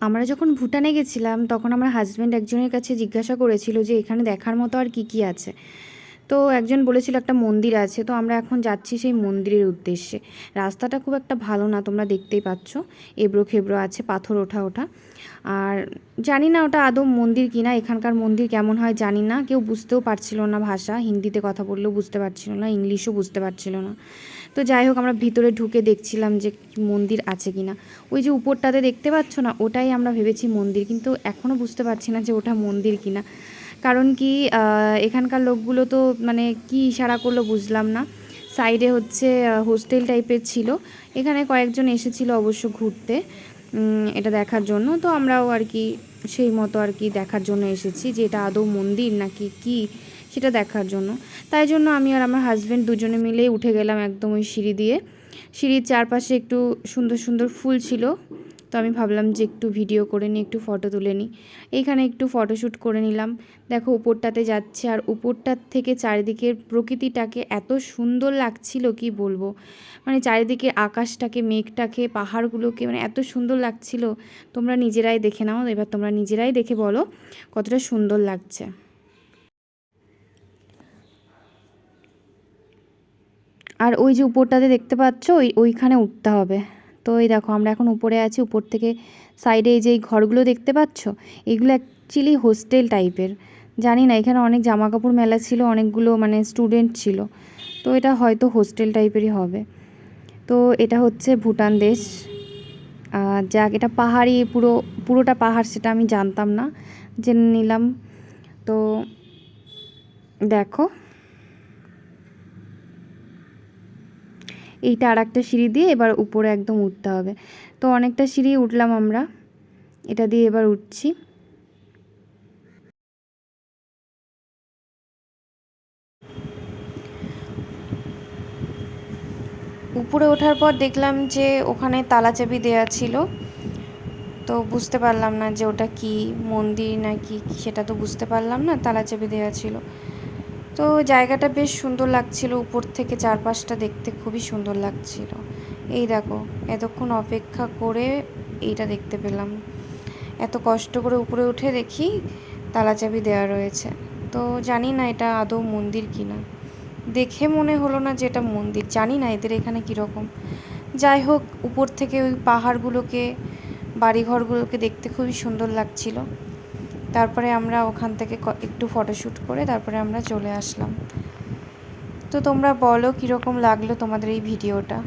আমরা যখন ভুটানে গেছিলাম, তখন আমার হাজব্যান্ড একজনের কাছে জিজ্ঞাসা করেছিল যে এখানে দেখার মতো আর কি কি আছে। তো একজন বলেছিল একটা মন্দির আছে, তো আমরা এখন যাচ্ছি সেই মন্দিরের উদ্দেশ্যে। রাস্তাটা খুব একটা ভালো না, তোমরা দেখতেই পাচ্ছ। এবড়ো খেবড়ো আছে, পাথর ওঠা ওঠা। আর জানি না ওটা আদৌ মন্দির কিনা, এখানকার মন্দির কেমন হয় জানি না। কেউ বুঝতেও পারছিল না ভাষা, হিন্দিতে কথা বললেও বুঝতে পারছিল না, ইংলিশও বুঝতে পারছিল না। তো যাই হোক, আমরা ভিতরে ঢুকে দেখছিলাম যে মন্দির আছে কিনা। ওই যে উপরটাতে দেখতে পাচ্ছ না, ওটাই আমরা ভেবেছি মন্দির, কিন্তু এখনও বুঝতে পারছি না যে ওটা মন্দির কিনা। কারণ কি এখানকার লোকগুলো তো মানে কি ইশারা করল বুঝলাম না। সাইডে হচ্ছে হোস্টেল টাইপের ছিল। এখানে কয়েকজন এসেছিল অবশ্য ঘুরতে এটা দেখার জন্য। তো আমরাও আর কি সেই মতো আর কি দেখার জন্য এসেছি যে এটা আদৌ মন্দির নাকি কি, সেটা দেখার জন্য। তাই জন্য আমি আর আমার হাজব্যান্ড দুজনে মিলেই উঠে গেলাম একদম ওই সিঁড়ি দিয়ে। সিঁড়ির চারপাশে একটু সুন্দর সুন্দর ফুল ছিল। তো আমি ভাবলাম যে একটু ভিডিও করে নিই, একটু ফটো তুলে নিই। এইখানে একটু ফটোশ্যুট করে নিলাম। দেখো উপরটাতে যাচ্ছে আর উপরটার থেকে চারিদিকের প্রকৃতিটাকে এত সুন্দর লাগছিল, কি বলব? মানে চারিদিকে আকাশটাকে, মেঘটাকে, পাহাড়গুলোকে মানে এত সুন্দর লাগছিল। তোমরা নিজেরাই দেখে নাও, এবার তোমরা নিজেরাই দেখে বলো কতটা সুন্দর লাগছে। আর ওই যে উপরটাতে দেখতে পাচ্ছ, ওই ওইখানে উঠতে হবে। তো এই দেখো, আমরা এখন উপরে আছি, উপর থেকে সাইডে এই যে ঘরগুলো দেখতে পাচ্ছ, এগুলো অ্যাকচুয়ালি হোস্টেল টাইপের জানি না, এখানে অনেক জামা কাপড় মেলা ছিল, অনেকগুলো মানে স্টুডেন্ট ছিল। তো এটা হয়তো হোস্টেল টাইপেরই হবে। তো এটা হচ্ছে ভুটান দেশ। যাক, এটা পাহাড়ি, পুরো, পুরোটা পাহাড় সেটা আমি জানতাম না, জেনে নিলাম। তো দেখো এইটা আর একটা সিঁড়ি দিয়ে এবার উপরে একদম উঠতে হবে। তো অনেকটা সিঁড়ি উঠলাম আমরা। এটা দিয়ে এবার উঠছি। উপরে ওঠার পর দেখলাম যে ওখানে তালা চাবি দেওয়া ছিল। তো বুঝতে পারলাম না যে ওটা কি মন্দির নাকি কি সেটা তো বুঝতে পারলাম না তালা চাবি দেওয়া ছিল। তো জায়গাটা বেশ সুন্দর লাগছিল, উপর থেকে চারপাশটা দেখতে খুবই সুন্দর লাগছিল। এই দেখো, এতক্ষণ অপেক্ষা করে এইটা দেখতে পেলাম। এত কষ্ট করে উপরে উঠে দেখি তালাচাবি দেওয়া রয়েছে। তো জানি না এটা আদৌ মন্দির কি না দেখে মনে হলো না যে এটা মন্দির, জানি না এদের এখানে কীরকম। যাই হোক, উপর থেকে ওই পাহাড়গুলোকে, বাড়িঘরগুলোকে দেখতে খুবই সুন্দর লাগছিল। তারপরে আমরা ওখান থেকে একটু ফটোশ্যুট করে তারপরে আমরা চলে আসলাম। তো তোমরা বলো কীরকম লাগল তোমাদের এই ভিডিওটা?